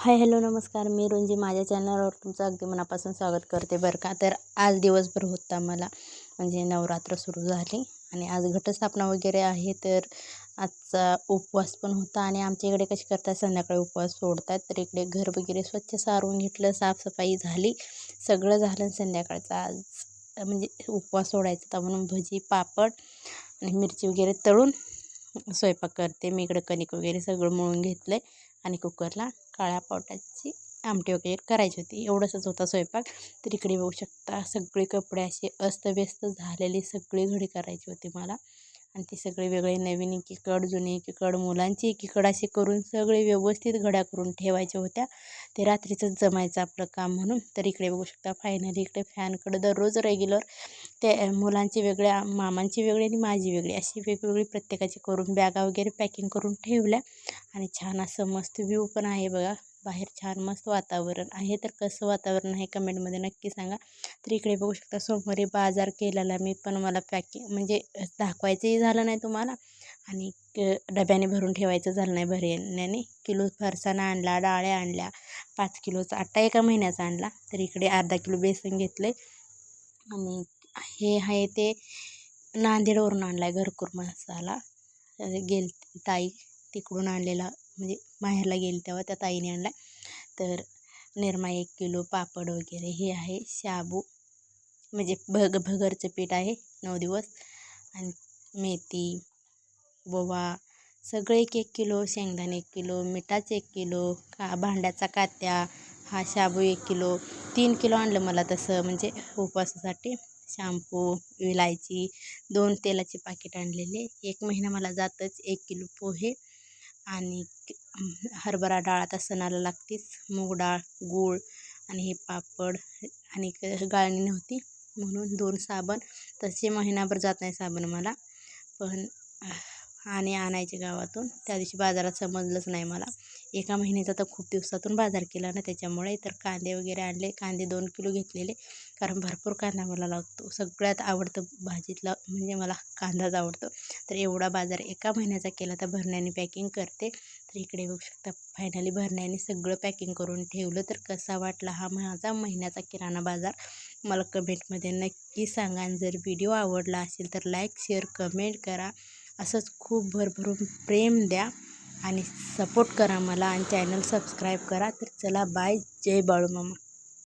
Hi hello नमस्कार. मी रुंजी. माझ्या चॅनलवर तुमचं अगदी मनापासून स्वागत करते बरं का. तर आज दिवसभर होता मला म्हणजे नवरात्र सुरू झाली आणि आज घटस्थापना वगैरे आहे तर आजचा उपवास पण होता आणि आमच्या इकडे कसे करतात संध्याकाळी उपवास सोडतात तर इकडे घर वगैरे स्वच्छ सारून घेतलं साफसफाई झाली सगळं झालं संध्याकाळचं आज म्हणजे उपवास सोडायचा. तर म्हणून भजी पापड आणि मिरची वगैरे तळून स्वयंपाक करते. मी इकडे कणिक वगैरे सगळं मळून घेतलं आहे आणि कुकरला काळ्या पावटाची आमटी वगैरे करायची होती. एवढंच होता स्वयंपाक. तर इकडे बघू शकता सगळे कपडे असे अस्तव्यस्त झालेले सगळे घडी करायची होती मला. आणि ते सगळे वेगळे नवीन एकीकड जुने एकीकड मुलांची एकीकड असे करून सगळे व्यवस्थित घड्या करून ठेवायच्या होत्या. ते रात्रीचंच जमायचं आपलं काम म्हणून. तर इकडे बघू शकता फायनली इकडे फॅनकडे दररोज रेग्युलर ते मुलांची वेगळ्या मामांची वेगळी आणि माझी वेगळी अशी वेगवेगळी प्रत्येकाची करून बॅगा वगैरे पॅकिंग करून ठेवल्या. आणि छान असं मस्त व्ह्यू पण आहे बघा. बाहेर छान मस्त वातावरण आहे तर कसं वातावरण आहे कमेंटमध्ये नक्की सांगा. तर इकडे बघू शकता सोमवारी बाजार केलेला मी पण मला पॅकिंग म्हणजे दाखवायचंही झालं नाही तुम्हाला आणि डब्याने भरून ठेवायचं झालं नाही भरण्याने. किलो फरसाणा आणला डाळ्या आणल्या पाच किलोचा आटा एका महिन्याचा आणला. तर इकडे अर्धा किलो बेसन घेतलं आणि हे आहे ते नांदेडवरून आणला आहे घरकुर मसाला गेल ताई. तिकडून आणलेला म्हणजे माहेरला गेली तेव्हा त्या ताईने आणला तर निरमा एक किलो पापड वगैरे हे आहे. शाबू म्हणजे भग भगरचं पीठ आहे नऊ दिवस. आणि मेथी बोवा सगळे एक एक किलो शेंगदाणे एक किलो मिठाचं एक किलो का भांड्याचा कात्या हा शाबू एक किलो. तीन किलो आणलं मला तसं म्हणजे उपवासासाठी. शॅम्पू विलायची दोन तेलाचे पाकिट आणलेले. एक महिना मला जातच एक किलो पोहे. आणि हरभरा डाळ आता सणाला लागतेच. मूग डाळ गूळ आणि हे पापड आणि गाळणी नव्हती म्हणून दोन साबण. तसे महिनाभर जात नाही साबण मला. पण आणि आणायचे गावातून. त्या दिवशी बाजारात समजलंच नाही मला. एका महिन्याचा तर खूप दिवसातून बाजार केला ना त्याच्यामुळे. तर कांदे वगैरे आणले. कांदे दोन किलो घेतलेले. कारण भरपूर कांदा मला लागतो. सगळ्यात आवडतं भाजीतला म्हणजे मला कांदाच आवडतो. तर एवढा बाजार एका महिन्याचा केला तर भरण्याने पॅकिंग करते. तर इकडे बघू शकता फायनली भरण्याने सगळं पॅकिंग करून ठेवलं. तर कसा वाटला हा माझा महिन्याचा किराणा बाजार? मला कमेंटमध्ये नक्की सांगा. आणि जर व्हिडिओ आवडला असेल तर लाईक शेअर कमेंट करा. असंच खूप भरभरून प्रेम द्या आणि सपोर्ट करा मला आणि चॅनल सबस्क्राईब करा. तर चला बाय जय बाळू मामा